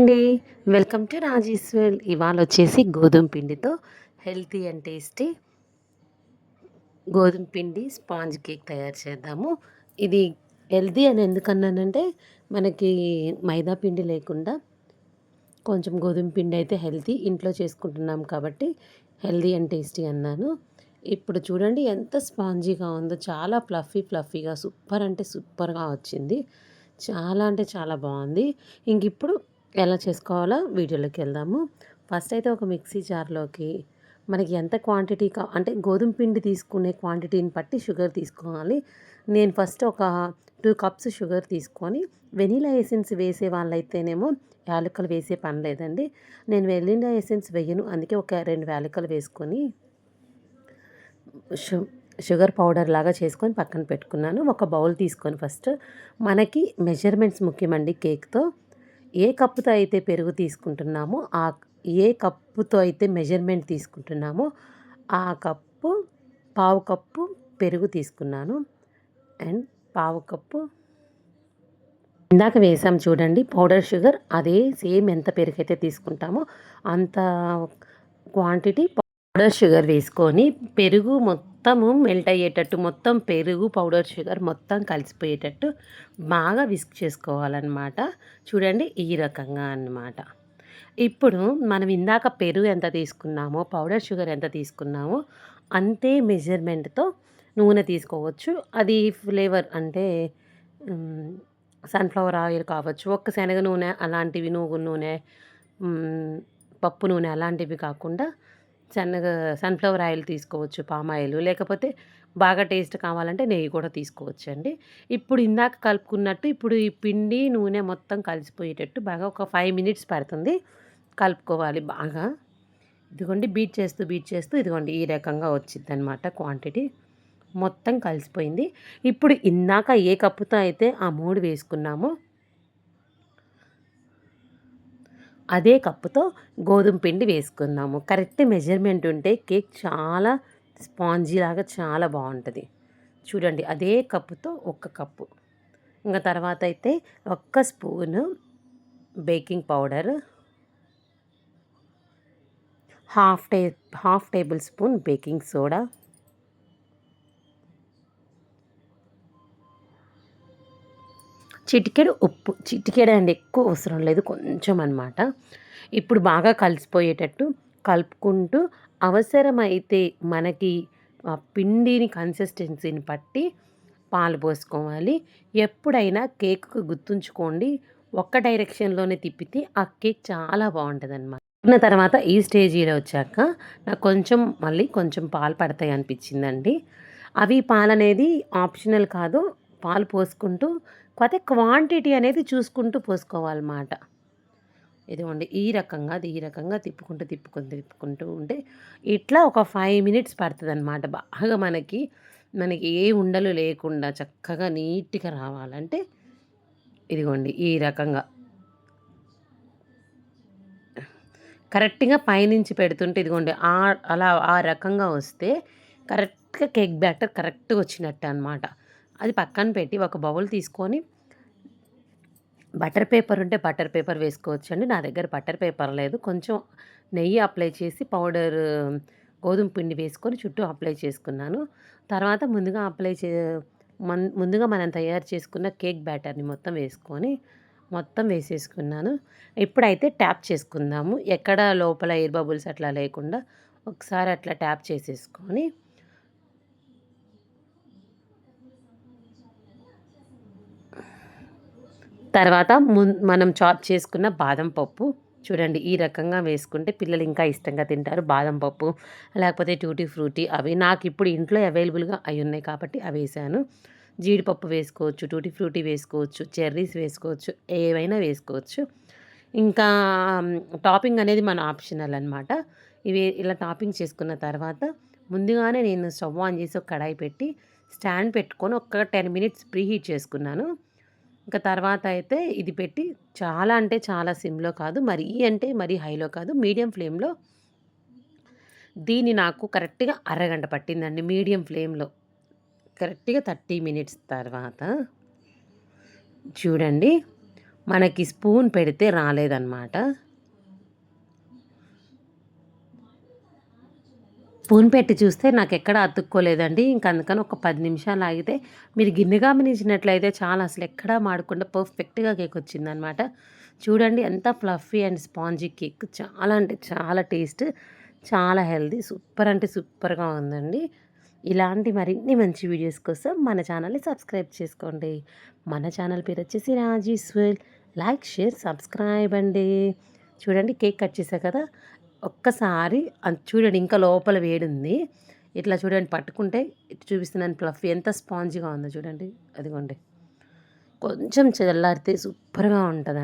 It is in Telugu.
అండి. వెల్కమ్ టు రాజేశ్వర్ ఇవాళ వచ్చేసి గోధుమ పిండితో హెల్తీ అండ్ టేస్టీ గోధుమ పిండి స్పాంజ్ కేక్ తయారు చేద్దాము. ఇది హెల్తీ అని ఎందుకన్నానంటే మనకి మైదా పిండి లేకుండా కొంచెం గోధుమ పిండి అయితే హెల్తీ ఇంట్లో చేసుకుంటున్నాం కాబట్టి హెల్తీ అండ్ టేస్టీ అన్నాను. ఇప్పుడు చూడండి ఎంత స్పాంజీగా ఉందో చాలా ఫ్లఫీ ఫ్లఫీగా సూపర్ అంటే సూపర్గా వచ్చింది. చాలా అంటే చాలా బాగుంది. ఇంక ఇప్పుడు ఎలా చేసుకోవాలో వీడియోలోకి వెళ్దాము. ఫస్ట్ అయితే ఒక మిక్సీ జార్లోకి మనకి ఎంత క్వాంటిటీ కా అంటే గోధుమ పిండి తీసుకునే క్వాంటిటీని బట్టి షుగర్ తీసుకోవాలి. నేను ఫస్ట్ ఒక టూ కప్స్ షుగర్ తీసుకొని వెనీలా ఎసెన్స్ వేసే వాళ్ళైతేనేమో యాలకులు వేసే పని లేదండి. నేను వెనీలా ఎసెన్స్ వేయను అందుకే ఒక రెండు యాలకులు వేసుకొని షు షుగర్ పౌడర్ లాగా చేసుకొని పక్కన పెట్టుకున్నాను. ఒక బౌల్ తీసుకొని ఫస్ట్ మనకి మెజర్మెంట్స్ ముఖ్యమండి కేక్తో. ఏ కప్పుతో అయితే పెరుగు తీసుకుంటున్నామో ఆ ఏ కప్పుతో అయితే మెజర్మెంట్ తీసుకుంటున్నామో ఆ కప్పు పావు కప్పు పెరుగు తీసుకున్నాను. అండ్ పావు కప్పు ఇందాక వేసాం చూడండి పౌడర్ షుగర్. అదే సేమ్ ఎంత పెరుగు అయితే తీసుకుంటామో అంత క్వాంటిటీ పౌడర్ షుగర్ వేసుకొని పెరుగు మొత్తము మెల్ట్ అయ్యేటట్టు మొత్తం పెరుగు పౌడర్ షుగర్ మొత్తం కలిసిపోయేటట్టు బాగా విస్క్ చేసుకోవాలన్నమాట. చూడండి ఈ రకంగా అన్నమాట. ఇప్పుడు మనం ఇందాక పెరుగు ఎంత తీసుకున్నామో పౌడర్ షుగర్ ఎంత తీసుకున్నామో అంతే మెజర్మెంట్తో నూనె తీసుకోవచ్చు. అది ఫ్లేవర్ అంటే సన్ఫ్లవర్ ఆయిల్ కావచ్చు ఒక్క శనగ నూనె అలాంటివి నువ్వు నూనె పప్పు నూనె అలాంటివి కాకుండా సన్నగా సన్ఫ్లవర్ ఆయిల్ తీసుకోవచ్చు పామ్ ఆయిల్. లేకపోతే బాగా టేస్ట్ కావాలంటే నెయ్యి కూడా తీసుకోవచ్చు అండి ఇప్పుడు ఇందాక కలుపుకున్నట్టు ఇప్పుడు ఈ పిండి నూనె మొత్తం కలిసిపోయేటట్టు బాగా ఒక ఫైవ్ మినిట్స్ పడుతుంది. కలుపుకోవాలి బాగా. ఇదిగోండి బీట్ చేస్తూ బీట్ చేస్తూ ఇదిగోండి ఈ రకంగా వచ్చింది అనమాట క్వాంటిటీ. మొత్తం కలిసిపోయింది. ఇప్పుడు ఇందాక ఏ కప్పుతో అయితే ఆ మూడు వేసుకున్నామో అదే కప్పుతో గోధుమ పిండి వేసుకుందాము. కరెక్ట్ మెజర్మెంట్ ఉంటే కేక్ చాలా స్పాంజీ లాగా చాలా బాగుంటుంది. చూడండి అదే కప్పుతో ఒక్క కప్పు. ఇంకా తర్వాత అయితే ఒక్క స్పూను బేకింగ్ పౌడర్. హాఫ్ టే half tablespoon baking soda. చిటికెడు ఉప్పు. చిటికెడు అండి ఎక్కువ అవసరం లేదు కొంచెం అనమాట ఇప్పుడు బాగా కలిసిపోయేటట్టు కలుపుకుంటూ అవసరమైతే మనకి ఆ పిండిని కన్సిస్టెన్సీని బట్టి పాలు పోసుకోవాలి. ఎప్పుడైనా కేక్ గుర్తుంచుకోండి ఒక్క డైరెక్షన్లోనే తిప్పితే ఆ కేక్ చాలా బాగుంటుంది అనమాట తర్వాత ఈ స్టేజీలో వచ్చాక నాకు కొంచెం మళ్ళీ కొంచెం పాలు పడతాయి అనిపించిందండి. అవి పాలు అనేది ఆప్షనల్ కాదు పాలు పోసుకుంటూ కాకపోతే క్వాంటిటీ అనేది చూసుకుంటూ పోసుకోవాలన్నమాట. ఇదిగోండి ఈ రకంగా అది ఈ రకంగా తిప్పుకుంటూ తిప్పుకుంటూ తిప్పుకుంటూ ఉంటే ఇట్లా ఒక ఫైవ్ మినిట్స్ పడుతుంది అనమాట బాగా మనకి మనకి ఏ ఉండలు లేకుండా చక్కగా నీట్గా రావాలంటే ఇదిగోండి ఈ రకంగా. కరెక్ట్గా పైనుంచి పెడుతుంటే ఇదిగోండి ఆ అలా ఆ రకంగా వస్తే కరెక్ట్గా కేక్ బ్యాటర్ కరెక్ట్గా వచ్చినట్టు అనమాట అది పక్కన పెట్టి ఒక బౌల్ తీసుకొని బటర్ పేపర్ ఉంటే బటర్ పేపర్ వేసుకోవచ్చండి. నా దగ్గర బటర్ పేపర్ లేదు. కొంచెం నెయ్యి అప్లై చేసి పౌడర్ గోధుమ పిండి వేసుకొని చుట్టూ అప్లై చేసుకున్నాను. తర్వాత ముందుగా అప్లై చే ముందుగా మనం తయారు చేసుకున్న కేక్ బ్యాటర్ని మొత్తం వేసుకొని మొత్తం వేసేసుకున్నాను. ఇప్పుడైతే ట్యాప్ చేసుకుందాము. ఎక్కడ లోపల ఎయిర్ బబుల్స్ అట్లా లేకుండా ఒకసారి అట్లా ట్యాప్ చేసేసుకొని తర్వాత మనం చాప్ చేసుకున్న బాదం పప్పు. చూడండి ఈ రకంగా వేసుకుంటే పిల్లలు ఇంకా ఇష్టంగా తింటారు బాదం పప్పు. లేకపోతే టూటీ ఫ్రూటీ అవి. నాకు ఇప్పుడు ఇంట్లో అవైలబుల్గా అవి ఉన్నాయి కాబట్టి అవి వేసాను. జీడిపప్పు వేసుకోవచ్చు టూటీ ఫ్రూటీ వేసుకోవచ్చు చెర్రీస్ వేసుకోవచ్చు ఏవైనా వేసుకోవచ్చు. ఇంకా టాపింగ్ అనేది మన ఆప్షనల్ అనమాట ఇవి ఇలా టాపింగ్ చేసుకున్న తర్వాత ముందుగానే నేను స్టవ్ ఆన్ చేసి ఒక కడాయి పెట్టి స్టాండ్ పెట్టుకొని ఒక టెన్ మినిట్స్ ప్రీహీట్ చేసుకున్నాను. ఇంకా తర్వాత అయితే ఇది పెట్టి చాలా అంటే చాలా సిమ్లో కాదు మరీ అంటే మరీ హైలో కాదు మీడియం ఫ్లేమ్లో దీన్ని నాకు కరెక్ట్గా అరగంట పట్టిందండి మీడియం ఫ్లేమ్లో. కరెక్ట్గా థర్టీ మినిట్స్ తర్వాత చూడండి మనకి స్పూన్ పెడితే రాలేదన్నమాట. స్పూన్ పెట్టి చూస్తే నాకు ఎక్కడ అతుక్కోలేదండి. ఇంక అందుకని ఒక పది నిమిషాలు ఆగితే మీరు గిన్నె గమనించినట్లయితే చాలా అసలు ఎక్కడా మాడకుండా పర్ఫెక్ట్గా కేక్ వచ్చిందనమాట. చూడండి ఎంత ఫ్లఫీ అండ్ స్పాంజీ కేక్. చాలా అంటే చాలా టేస్ట్ చాలా హెల్దీ సూపర్ అంటే సూపర్గా ఉందండి. ఇలాంటి మరిన్ని మంచి వీడియోస్ కోసం మన ఛానల్ని సబ్స్క్రైబ్ చేసుకోండి. మన ఛానల్ పేరు వచ్చేసి రాజీస్వల్ లైక్ షేర్ సబ్స్క్రైబ్ అండి. చూడండి కేక్ కట్ చేసా కదా? ఒక్కసారి చూడండి ఇంకా లోపల వేడుంది. ఇట్లా చూడండి పట్టుకుంటే ఇటు చూపిస్తున్నాను ప్లఫ్ ఎంత స్పాంజ్గా ఉందో చూడండి. అదిగోండి. కొంచెం చల్లారితే సూపర్గా ఉంటుంది